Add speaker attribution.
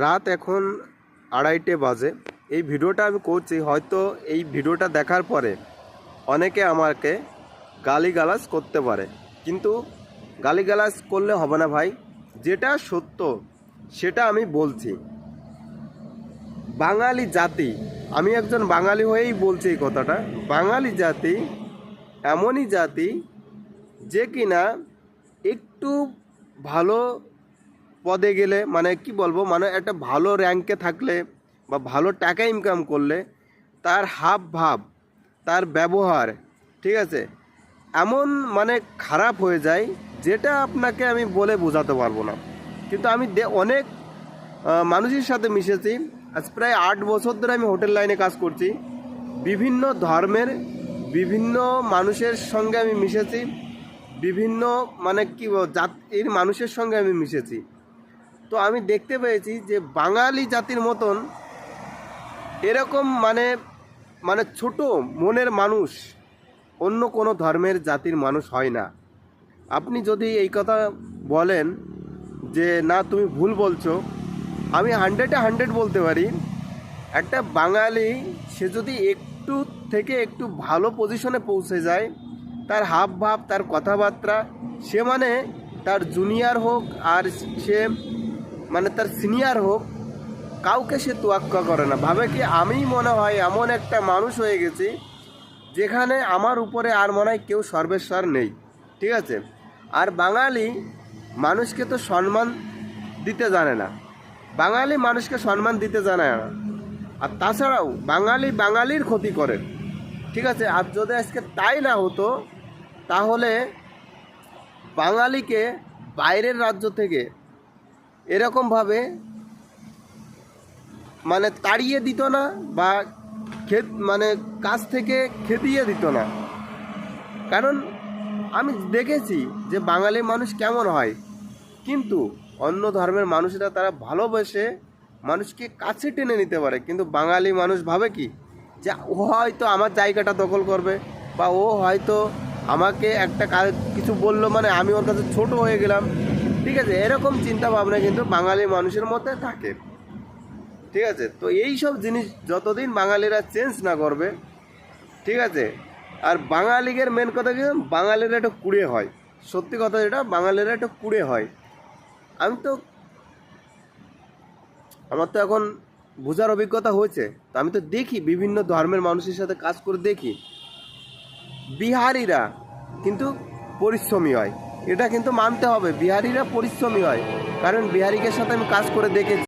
Speaker 1: রাত এখন আড়াইটে বাজে। এই ভিডিওটা আমি করছি, হয়তো এই ভিডিওটা দেখার পরে অনেকে আমাকে গালিগালাজ করতে পারে। কিন্তু গালিগালাজ করলে হবে না ভাই, যেটা সত্য সেটা আমি বলছি। বাঙালি জাতি, আমি একজন বাঙালি হয়েই বলছি এই কথাটা, বাঙালি জাতি এমনই জাতি যে কিনা একটু ভালো পদে গেলে মানে কি বলব মানে একটা ভালো র্যাঙ্কে থাকলে বা ভালো টাকা ইনকাম করলে তার হাব ভাব, তার ব্যবহার, ঠিক আছে, এমন মানে খারাপ হয়ে যায় যেটা আপনাকে আমি বলে বোঝাতে পারব না। কিন্তু আমি অনেক মানুষের সাথে মিশেছি। আজ প্রায় আট বছর ধরে আমি হোটেল লাইনে কাজ করছি। বিভিন্ন ধর্মের, বিভিন্ন মানুষের সঙ্গে আমি মিশেছি। বিভিন্ন মানে কি জাতির মানুষের সঙ্গে আমি মিশেছি। তো আমি দেখতে পেয়েছি যে বাঙালি জাতির মতন এরকম মানে মানে ছোট মনের মানুষ অন্য কোনো ধর্মের জাতির মানুষ হয় না। আপনি যদি এই কথা বলেন যে, না, তুমি ভুল বলছো, আমি হান্ড্রেডে হান্ড্রেড বলতে পারি। একটা বাঙালি, সে যদি একটু থেকে একটু ভালো পজিশনে পৌঁছে যায়, তার হাব ভাব তার কথাবার্তা, সে মানে তার জুনিয়র হোক আর সে মানে তার সিনিয়র হোক, কাউকে সে তোয়াক্কা করে না। ভাবে কি, আমি মনে হয় এমন একটা মানুষ হয়ে গেছি, যেখানে আমার উপরে আর মনে হয় কেউ সর্বেশ্বর নেই। ঠিক আছে? আর বাঙালি মানুষকে তো সম্মান দিতে জানে না। বাঙালি মানুষকে সম্মান দিতে জানে না। আর তাছাড়াও বাঙালি বাঙালির ক্ষতি করে। ঠিক আছে? আর যদি আজকে তাই না হতো, তাহলে বাঙালিকে বাইরের রাজ্য থেকে এরকমভাবে মানে তাড়িয়ে দিত না বা ক্ষেত মানে কাজ থেকে খেদিয়ে দিত না। কারণ আমি দেখেছি যে বাঙালি মানুষ কেমন হয়, কিন্তু অন্য ধর্মের মানুষরা তারা ভালোবেসে মানুষকে কাছে টেনে নিতে পারে। কিন্তু বাঙালি মানুষ ভাবে কি? যে ও হয়তো আমার জায়গাটা দখল করবে বা ও হয়তো আমাকে একটা কিছু বলল মানে আমি ওর কাছে ছোট হয়ে গেলাম ঠিক আছে, এরকম চিন্তা ভাবনা কিন্তু বাঙালি মানুষের মধ্যে থাকে। ঠিক আছে, তো এই সব জিনিস যতদিন বাঙালিরা চেঞ্জ না করবে, ঠিক আছে, আর বাঙালিদের মেন কথা কি বাঙালিরা একটু কুড়ে হয়। সত্যি কথা যেটা, বাঙালিরা একটু কুড়ে হয়। আমি তো, আমার তো এখন বোঝার অভিজ্ঞতা হয়েছে। তো আমি তো দেখি বিভিন্ন ধর্মের মানুষের সাথে কাজ করে দেখি। বিহারিরা কিন্তু পরিশ্রমী হয়। এটা কিন্তু মানতে হবে। বিহারিরা পরিশ্রমী হয়। কারণ বিহারিকের সাথে আমি কাজ করে দেখেছি।